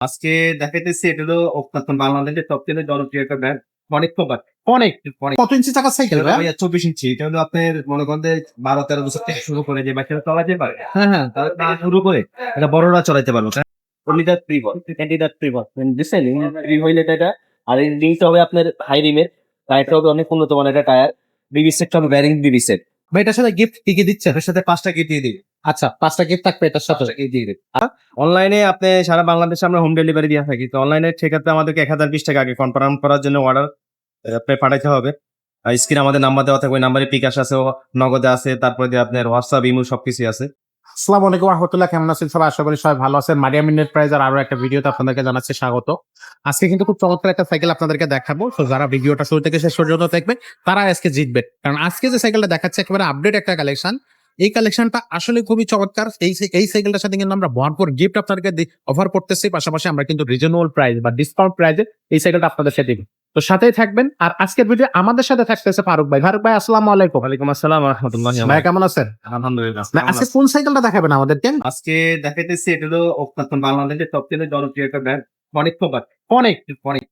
আজকে দেখাইতেছি এটা হলো অত্যন্ত বাংলাদেশের সবচেয়ে জনপ্রিয় একটা ব্র্যান্ড অনেক প্রকার অনেক কত ইঞ্চি চাকার সাইকেল ভাইয়া চব্বিশ ইঞ্চি। এটা হলো আপনার মনে করেন বারো তেরো বছর থেকে শুরু করে যে বাচ্চারা চালাতে পারে। হ্যাঁ হ্যাঁ। শুরু করে এটা বড়রা চালাতে পারব। প্রিভল বুঝছেন ফ্রি হইলে এটা আর এই রিংটা হবে আপনার হাই রিমের টায়ারটা হবে অনেক উন্নত মানের একটা টায়ার বিবি সেট হবে ব্যারিং বিবি সেট ভাই এটার সাথে গিফট কি কি দিচ্ছে? এর সাথে পাঁচটা কিট দিয়ে দিই আচ্ছা পাঁচটা গিফট থাকবে এটার সাথে অনলাইনে আপনি সারা বাংলাদেশে আমরা হোম ডেলিভারি দিয়ে থাকি তো অনলাইনে সেক্ষেত্রে আমাদেরকে এক হাজার বিশ টাকা আগে কনফার্ম করার জন্য অর্ডার আপনি পাঠাইতে হবে। আর স্ক্রিন আমাদের নাম্বার দেওয়া থাকবে ওই নাম্বারে পিকাশ আছে ও নগদে আছে তারপরে দিয়ে আপনার হোয়াটসঅ্যাপ ইমো সবকিছু আছে। আসসালামু আলাইকুম রহমতুল্লাহ কেমন আছেন সবাই? আশা করি সবাই ভালো আছেন। মারিয়া মিনেট প্রাইজ আর আরও একটা ভিডিওতে আপনাদেরকে জানাচ্ছি স্বাগত। আজকে কিন্তু খুব চমৎকার একটা সাইকেল আপনাদেরকে দেখাবো। তো যারা ভিডিওটা শুরু থেকে শেষ পর্যন্ত দেখবে তারা আজকে জিতবে। কারণ আজকে যে সাইকেলটা দেখাচ্ছে একেবারে আপডেট একটা কালেকশন এই কালেকশনটা আসলে খুবই চমৎকার। এই এই সাইকেলটার সাথে কিন্তু আমরা ভরপুর গিফট আপনাদেরকে অফার করতেছি। পাশাপাশি আমরা কিন্তু রিজনেবল প্রাইস বা ডিসকাউন্ট প্রাইসে এই সাইকেলটা আপনাদের সাথে দিব। তো সাথেই থাকবেন। আর আজকের ভিডিও আমাদের সাথে থাকতেছে ফারুক ভাই। ফারুক ভাই আসসালামু আলাইকুম। ওয়ালাইকুম আসসালাম রহমতুল্লাহ ভাই কেমন আছেন? আলহামদুলিল্লাহ আজকে কোন সাইকেলটা দেখাবেন আমাদেরকে? আজকে দেখাইতেছি এটা হলো বাংলাদেশের সবচেয়ে জনপ্রিয় একটা ব্র্যান্ড অনেক প্রকার অনেক অনেক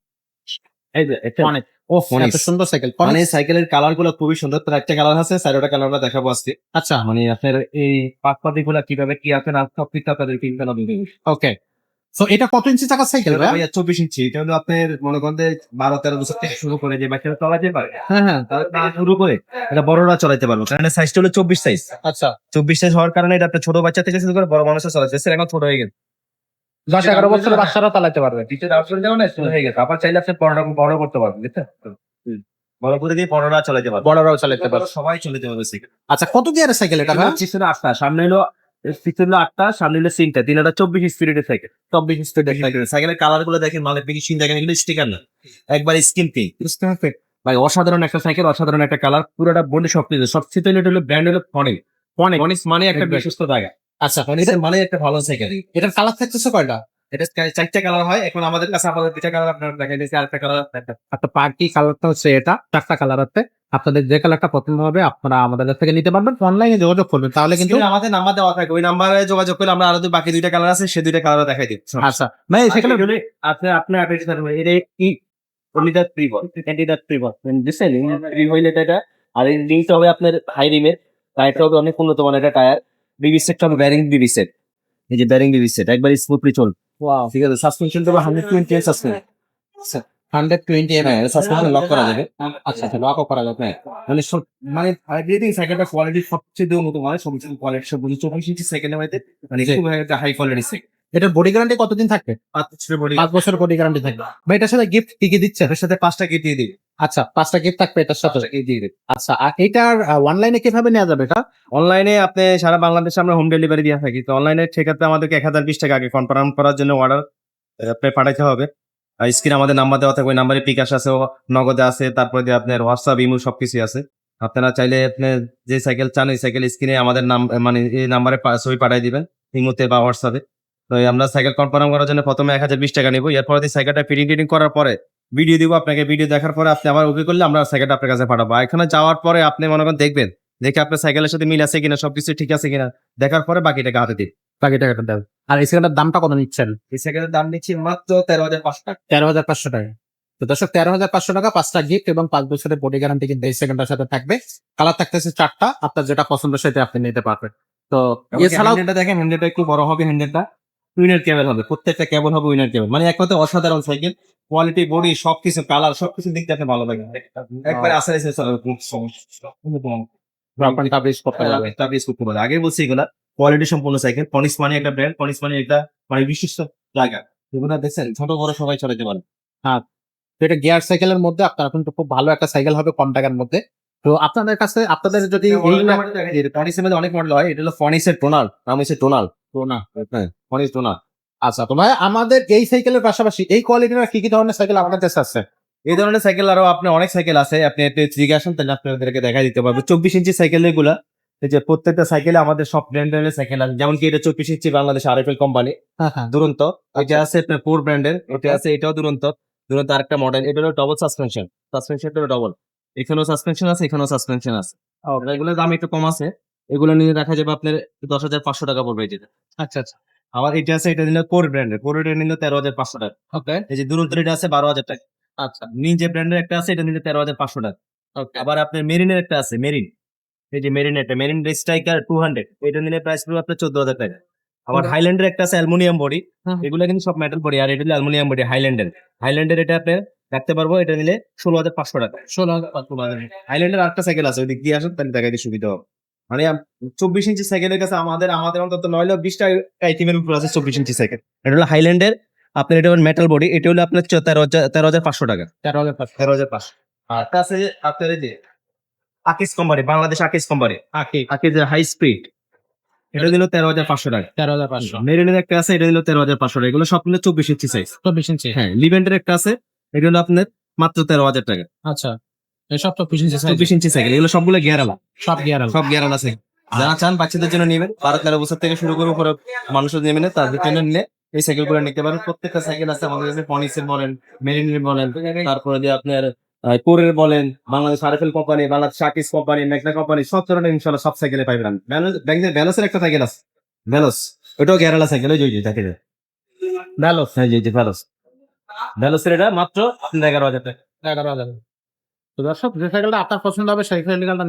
সুন্দর সাইকেল মানে সাইকেলের কালারগুলো খুবই সুন্দর। তার একটা কালার আছে চারোটা কালার আমরা দেখাবো আজকে। আচ্ছা। মানে আপনার এই পাকপাতি গুলা কীভাবে কি আছে না সব কিছু আপনাদের কিনতে হবে ওকে তো এটা কত ইঞ্চি চাকার সাইকেল ভাইয়া চব্বিশ ইঞ্চি এটা হলো আপনার মনে করেন বারো তেরো বছর থেকে শুরু করে যে বাচ্চারা চালাতে পারে। হ্যাঁ হ্যাঁ। শুরু করে এটা বড়রা চালাতে পারব। কারণ সাইজটা হলো চব্বিশ সাইজ আচ্ছা। চব্বিশ সাইজ হওয়ার কারণে এটা আপনার ছোট বাচ্চা থেকে শুরু করে বড় মানুষের চালাচ্ছে এখন ছোট হয়ে গেছে। দশ এগারো বছরের বাচ্চারা চালাতে পারবে। যেমন ছোট হয়ে গেছে। আবার চাইলে আপনি বড় বড় করতে পারবেন বড় করে দিয়ে বড়রা চালাতে পারবে। বড়রাও চালাতে পারবে। সবাই সাইকেল আচ্ছা কত গিয়ারের সাইকেল এটা ভাই? পিছনে আটটা সামনে হলো পিছনে আটটা সামনে হলো সিনটা তিন হাজার চব্বিশ সাইকেল চব্বিশ স্পিরিটের সাইকেল সাইকেলের কালারগুলো দেখেন মানে ফিনিশিং দেখেন এগুলো স্টিকার না। একবার স্কিন পিঙ্ক ভাই অসাধারণ একটা সাইকেল অসাধারণ একটা কালার পুরোটা বন্ডে সব কিছু সবচেয়ে হলো ব্র্যান্ড হলো ফনিক অনেক ফনিক্স মানে একটা. বিশ্বস্ত জায়গা। আচ্ছা ফনিক্সের মানে একটা ভালো সাইকেল এটার কালার থাকতেছে কয়টা? এটা চারটা কালার হয়। এখন আমাদের কাছে আমাদের দুটা কালার আপনার দেখাই দিয়েছি। আরেকটা কালার একটা। পার্টি কালারটা হচ্ছে এটা। চারটা কালার আছে। আপনাদের যে কালারটা পছন্দ হবে আপনারা আমাদের কাছ থেকে নিতে পারবেন। অনলাইনে যোগাযোগ করবেন। তাহলে কিন্তু আমাদের নাম্বার দেওয়া থাকে ওই নাম্বারে যোগাযোগ করলে আমরা আরও বাকি দুইটা কালার আছে সেই দুইটা কালার দেখাই দিই আচ্ছা। ভাই সেখানে আপনি আপনার অ্যাড্রেস থাকবে এটা কি? ক্যান্ডিডেট প্রিভল বুঝছেন? ফ্রি হইলে এটা আর এই রিংটা হবে আপনার হাই রিমের টায়ারটা হবে অনেক উন্নত মানের একটা টায়ার বিবি সেট হবে ব্যারিং বিবি সেট এই যে ব্যারিং বিবি সেট একবার স্মুথলি চল ওয়াও ঠিক আছে সাসপেনশন তো hundred twenty suspension hundred twenty M এর সাসপেনশন লক করা যাবে। আচ্ছা আচ্ছা লকও করা যাবে। মানে মানে এভরিথিং সাইকেলটা কোয়ালিটি সবচেয়ে উন্নত মানে সবচেয়ে কোয়ালিটি সব বুঝে। চব্বিশ ইঞ্চি সেকেন্ডে মানে খুব হাই কোয়ালিটি সাইকেল এটার বডি গ্যারান্টি কতদিন থাকবে? পাঁচ বছরের বডি পাঁচ বছর বডি গ্যারান্টি থাকবে। ভাই এটার সাথে গিফট কি কি দিচ্ছে এর সাথে পাঁচটা কিট দিয়ে দিবে আচ্ছা পাঁচটা গিফট থাকবে এটার সাথে। দিয়ে দিই। আচ্ছা আর এটার অনলাইনে কীভাবে নেওয়া যাবে এটা? অনলাইনে আপনি সারা বাংলাদেশে আমরা হোম ডেলিভারি দিয়ে থাকি। তো অনলাইনে সেক্ষেত্রে আমাদেরকে এক হাজার বিশ টাকা আগে কনফার্ম করার জন্য অর্ডার আপনি পাঠাইতে হবে। আর স্ক্রিন আমাদের নাম্বার দেওয়া থাকবে ওই নাম্বারে পিকাশ আছে ও নগদে আছে তারপরে দিয়ে আপনার হোয়াটসঅ্যাপ ইমো সবকিছু আছে। আপনারা চাইলে আপনি যে সাইকেল চান ওই সাইকেল স্ক্রিনে আমাদের নাম মানে এই নাম্বারে ছবি পাঠিয়ে দিবেন ইমোতে বা হোয়াটসঅ্যাপে তো আমরা সাইকেল কনফার্ম করার জন্য প্রথমে এক হাজার বিশ টাকা নিবো। এরপরে সাইকেলটা ফিটিং টিটিং করার পরে ভিডিও দিব আপনাকে। ভিডিও দেখার পরে আপনি আবার ওকে করলে আমরা সাইকেলটা আপনার কাছে পাঠাবো। এখানে যাওয়ার পরে আপনি মনে করেন দেখবেন দেখে আপনার সাইকেলের সাথে মিল আছে কিনা সবকিছু ঠিক আছে কিনা দেখার পরে বাকি টাকা হাতে দিন। বাকি টাকাটা দেবে আর এই সেকেন্ডের দামটা কত নিচ্ছেন? এই সাইকেলের দাম নিচ্ছি মাত্র তেরো হাজার পাঁচশো টাকা। তেরো হাজার পাঁচশো টাকা। তো দর্শক তেরো হাজার পাঁচশো টাকা পাঁচটা গিফট এবং পাঁচ বছরের বডি গ্যারান্টি কিন্তু এই সেকেন্ডের সাথে থাকবে। কালার থাকতেছে চারটা আপনার যেটা পছন্দ সেটা আপনি নিতে পারবেন। তো এছাড়াও হ্যান্ডেলটা দেখেন হ্যান্ডেলটা একটু বড় হবে হ্যান্ডেলটা উইনার কেবল হবে প্রত্যেকটা কেবল হবে উইনার কেবল। মানে এক কথা অসাধারণ সাইকেল কোয়ালিটি বডি সবকিছু কালার সবকিছু দিক দেখে ভালো লাগে একবার এসে তা বেশ করতে পারে আগে বলছি এগুলা কোয়ালিটি সম্পূর্ণ সাইকেল পনিস মানে একটা ব্র্যান্ড পনিস মানে একটা মানে বিশিষ্ট জায়গা। এগুলো দেখছেন ছোট বড় সবাই চলাতে পারে। তো এটা গিয়ার সাইকেলের মধ্যে আপনার কিন্তু খুব ভালো একটা সাইকেল হবে কম টাকার মধ্যে। তো আপনাদের কাছে আপনাদের যদি এই পনিসের মধ্যে অনেক মডেল হয় এটা হলো ফনিসের টোনাল নাম হচ্ছে টোনাল না হ্যাঁ। টোনাল আচ্ছা আমাদের এই সাইকেলের পাশাপাশি এই কোয়ালিটির কি কি ধরনের সাইকেল আমাদের কাছে আছে? এই ধরনের সাইকেল আরও আপনি অনেক সাইকেল আছে আপনি জিজ্ঞাসা আসেন তাহলে আপনাদেরকে দেখা দিতে পারব। চব্বিশ ইঞ্চি সাইকেল এগুলা যে প্রত্যেকটা সাইকেলে আমাদের সব ব্র্যান্ডের সাইকেল আছে। যেমন কি এটা চব্বিশ ইঞ্চি বাংলাদেশ আরএফএল কোম্পানি হ্যাঁ হ্যাঁ। দুরন্ত। এটা আছে আপনার ফোর ব্র্যান্ডের এটা আছে এটাও দুরন্ত। দুরন্ত আরেকটা মডেল এটা হলো ডবল সাসপেনশন সাসপেনশনটা হলো ডবল এখানেও সাসপেনশন আছে এখানেও সাসপেনশন আছে। এগুলোর দাম একটু কম আছে। এগুলো নিয়ে দেখা যাবে আপনার দশ হাজার পাঁচশো টাকা পড়বে যেটা আচ্ছা আচ্ছা। আবার এটা আছে এটা নিলে কোর ব্র্যান্ডের কোর এটা নিলে তেরো হাজার পাঁচশো টাকা। ওকে এই যে দুরন্ত এটা আছে বারো হাজার টাকা। আচ্ছা। নিনজে ব্র্যান্ডের একটা আছে এটা নিলে তেরো হাজার পাঁচশো টাকা। ওকে আবার আপনার মেরিনের একটা আছে মেরিন এই যে মেরিন একটা মেরিন স্ট্রাইকার টু হান্ড্রেড এটা নিলে প্রাইস পড়বে আপনার চোদ্দ হাজার টাকা। আবার হাইল্যান্ডের একটা আছে অ্যালুমিনিয়াম বডি। এগুলো কিন্তু সব মেটাল বডি আর এটা হলো অ্যালুমিনিয়াম বডি হাইল্যান্ডের হাইল্যান্ডের এটা আপনি রাখতে পারব এটা নিলে ষোলো হাজার পাঁচশো টাকা। ষোলো হাজার হাজার হাইল্যান্ডের আরেকটা সাইকেল আছে ওই দিক দিয়ে আসেন তাহলে দেখাইতে সুবিধা হবে। মানে চব্বিশ ইঞ্চি সাইকেলের কাছে আমাদের আমাদের অন্তত নয়লো বিশটা আইটেমের উপর আছে চব্বিশ ইঞ্চি সাইকেল এটা হলো হাইল্যান্ডের আপনার এটা মেটাল বডি এটা হলো আপনার তেরো হাজার তেরো হাজার পাঁচশো টাকা। তেরো হাজার পাঁচশো। তেরো হাজার পাঁচশো। আর আছে আপনার এই যে আকিস কোম্পানি বাংলাদেশ আকিস কোম্পানি আকি আকিস হাই স্পিড এটা দিল তেরো হাজার পাঁচশো টাকা। তেরো হাজার পাঁচশো। মেরিনের একটা আছে এটা দিল তেরো হাজার পাঁচশো টাকা। এগুলো সব মিলে চব্বিশ ইঞ্চি সাইজ চব্বিশ ইঞ্চি। হ্যাঁ লিভেন্টের একটা আছে এটা হলো আপনার মাত্র তেরো হাজার টাকা। আচ্ছা। এসব চব্বিশ ইঞ্চি size। চব্বিশ ইঞ্চি সাইকেল এগুলো সবগুলো গিয়ারালা সব সব গিয়ারালা আছে যারা চান বাচ্চাদের জন্য নেবেন বারো তেরো বছর থেকে শুরু করে উপরে মানুষের নেবেন তাদের জন্য নিলে এই সাইকেলগুলো নিতে পারেন। প্রত্যেকটা সাইকেল আছে আমাদের কাছে পনিসের বলেন মেরিনের বলেন তারপরে যে আপনার কোরের বলেন বাংলাদেশ আরএফএল কোম্পানি বাংলাদেশ আকিস কোম্পানি মেঘনা কোম্পানি সব ধরনের ইনশাল্লাহ সব সাইকেলে পাইবেন ব্যাংকের ব্যালোসের একটা সাইকেল আছে। ব্যালোস ওটাও গেরালা সাইকেল ওই যে দেখে যায় হ্যাঁ জি জি ব্যালোস ব্যালোসের এটা মাত্র এগারো হাজার টাকা। এগারো হাজার। তো দর্শক যে সাইকেলটা আপনার পছন্দ হবে সেই সাইকেলটা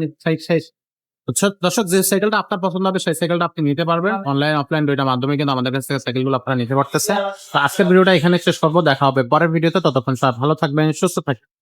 বুঝছ? দর্শক যে সাইকেলটা আপনার পছন্দ হবে সেই সাইকেলটা আপনি নিতে পারবেন। অনলাইন অফলাইন দুইটা মাধ্যমে কিন্তু আমাদের কাছ থেকে সাইকেলগুলো আপনারা নিতে পারতেছে তো আজকের ভিডিওটা এখানে শেষ করব। দেখা হবে পরের ভিডিওতে। ততক্ষণ সব ভালো থাকবেন সুস্থ থাকবেন।